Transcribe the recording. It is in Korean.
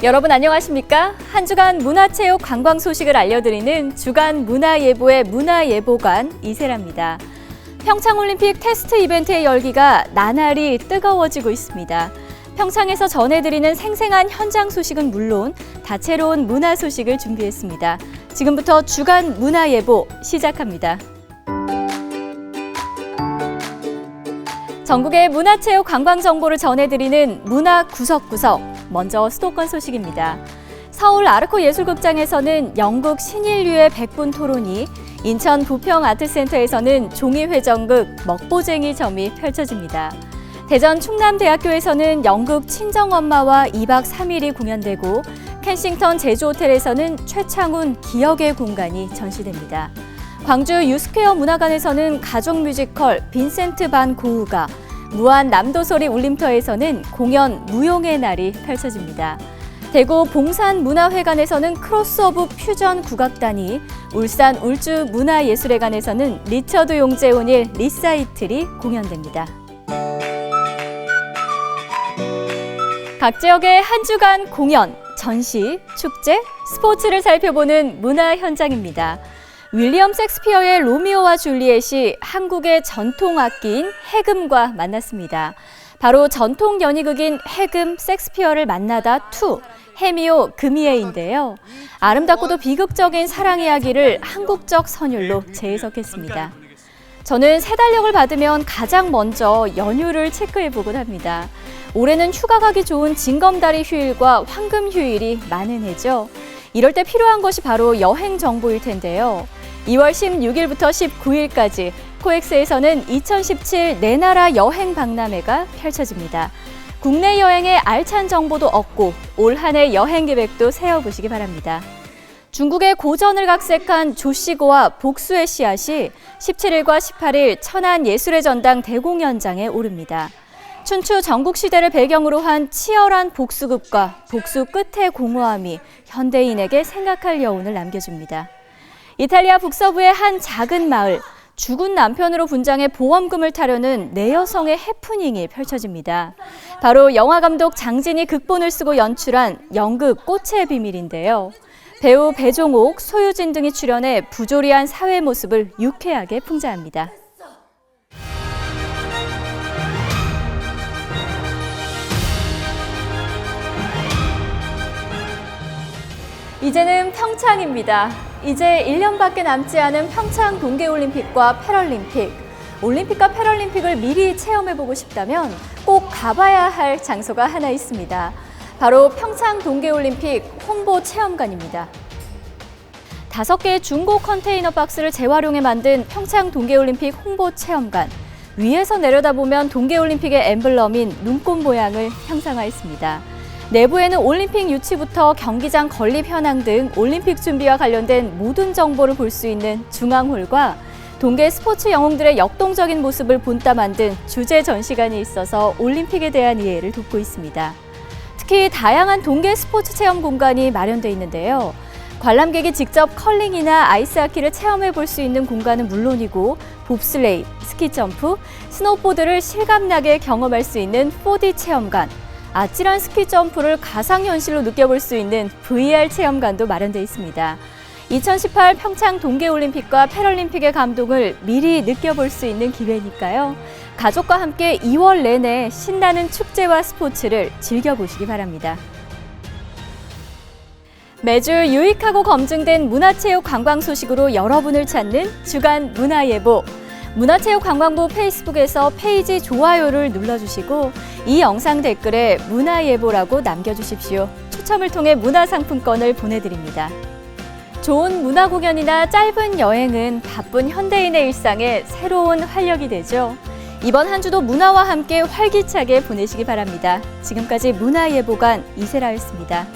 여러분 안녕하십니까? 한 주간 문화체육 관광 소식을 알려드리는 주간 문화예보의 문화예보관 이세라입니다. 평창올림픽 테스트 이벤트의 열기가 나날이 뜨거워지고 있습니다. 평창에서 전해드리는 생생한 현장 소식은 물론 다채로운 문화 소식을 준비했습니다. 지금부터 주간 문화예보 시작합니다. 전국의 문화체육 관광 정보를 전해드리는 문화 구석구석. 먼저 수도권 소식입니다. 서울 아르코 예술극장에서는 영국 신인류의 백분 토론이, 인천 부평 아트센터에서는 종이회전극 먹보쟁이 점이 펼쳐집니다. 대전 충남대학교에서는 영국 친정엄마와 2박 3일이 공연되고, 켄싱턴 제주호텔에서는 최창훈 기억의 공간이 전시됩니다. 광주 유스퀘어 문화관에서는 가족 뮤지컬 빈센트 반 고흐가, 무한 남도소리 울림터에서는 공연 무용의 날이 펼쳐집니다. 대구 봉산 문화회관에서는 크로스오브 퓨전 국악단이, 울산 울주 문화예술회관에서는 리처드 용재 온일 리사이틀이 공연됩니다. 각 지역의 한 주간 공연, 전시, 축제, 스포츠를 살펴보는 문화 현장입니다. 윌리엄 섹스피어의 로미오와 줄리엣이 한국의 전통 악기인 해금과 만났습니다. 바로 전통 연희극인 해금 섹스피어를 만나다 투 해미오 금이에인데요. 아름답고도 비극적인 사랑 이야기를 한국적 선율로 재해석했습니다. 저는 세 달력을 받으면 가장 먼저 연휴를 체크해 보곤 합니다. 올해는 휴가 가기 좋은 징검다리 휴일과 황금 휴일이 많은 해죠. 이럴 때 필요한 것이 바로 여행 정보일 텐데요. 2월 16일부터 19일까지 코엑스에서는 2017 내 나라 여행 박람회가 펼쳐집니다. 국내 여행의 알찬 정보도 얻고 올 한해 여행 계획도 세워보시기 바랍니다. 중국의 고전을 각색한 조시고와 복수의 씨앗이 17일과 18일 천안 예술의 전당 대공연장에 오릅니다. 춘추 전국시대를 배경으로 한 치열한 복수극과 복수 끝의 공허함이 현대인에게 생각할 여운을 남겨줍니다. 이탈리아 북서부의 한 작은 마을, 죽은 남편으로 분장해 보험금을 타려는 내 여성의 해프닝이 펼쳐집니다. 바로 영화 감독 장진이 극본을 쓰고 연출한 연극 꽃의 비밀인데요. 배우 배종옥, 소유진 등이 출연해 부조리한 사회 모습을 유쾌하게 풍자합니다. 이제는 평창입니다. 이제 1년밖에 남지 않은 평창 동계올림픽과 패럴림픽. 올림픽과 패럴림픽을 미리 체험해보고 싶다면 꼭 가봐야 할 장소가 하나 있습니다. 바로 평창 동계올림픽 홍보 체험관입니다. 다섯 개의 중고 컨테이너 박스를 재활용해 만든 평창 동계올림픽 홍보 체험관. 위에서 내려다보면 동계올림픽의 엠블럼인 눈꽃 모양을 형상화했습니다. 내부에는 올림픽 유치부터 경기장 건립 현황 등 올림픽 준비와 관련된 모든 정보를 볼 수 있는 중앙홀과 동계 스포츠 영웅들의 역동적인 모습을 본따 만든 주제 전시관이 있어서 올림픽에 대한 이해를 돕고 있습니다. 특히 다양한 동계 스포츠 체험 공간이 마련돼 있는데요. 관람객이 직접 컬링이나 아이스하키를 체험해 볼 수 있는 공간은 물론이고 봅슬레이, 스키점프, 스노보드를 실감나게 경험할 수 있는 4D 체험관, 아찔한 스키 점프를 가상현실로 느껴볼 수 있는 VR 체험관도 마련되어 있습니다. 2018 평창 동계올림픽과 패럴림픽의 감동을 미리 느껴볼 수 있는 기회니까요. 가족과 함께 2월 내내 신나는 축제와 스포츠를 즐겨보시기 바랍니다. 매주 유익하고 검증된 문화체육 관광 소식으로 여러분을 찾는 주간 문화예보. 문화체육관광부 페이스북에서 페이지 좋아요를 눌러주시고 이 영상 댓글에 문화예보라고 남겨주십시오. 추첨을 통해 문화상품권을 보내드립니다. 좋은 문화 공연이나 짧은 여행은 바쁜 현대인의 일상에 새로운 활력이 되죠. 이번 한 주도 문화와 함께 활기차게 보내시기 바랍니다. 지금까지 문화예보관 이세라였습니다.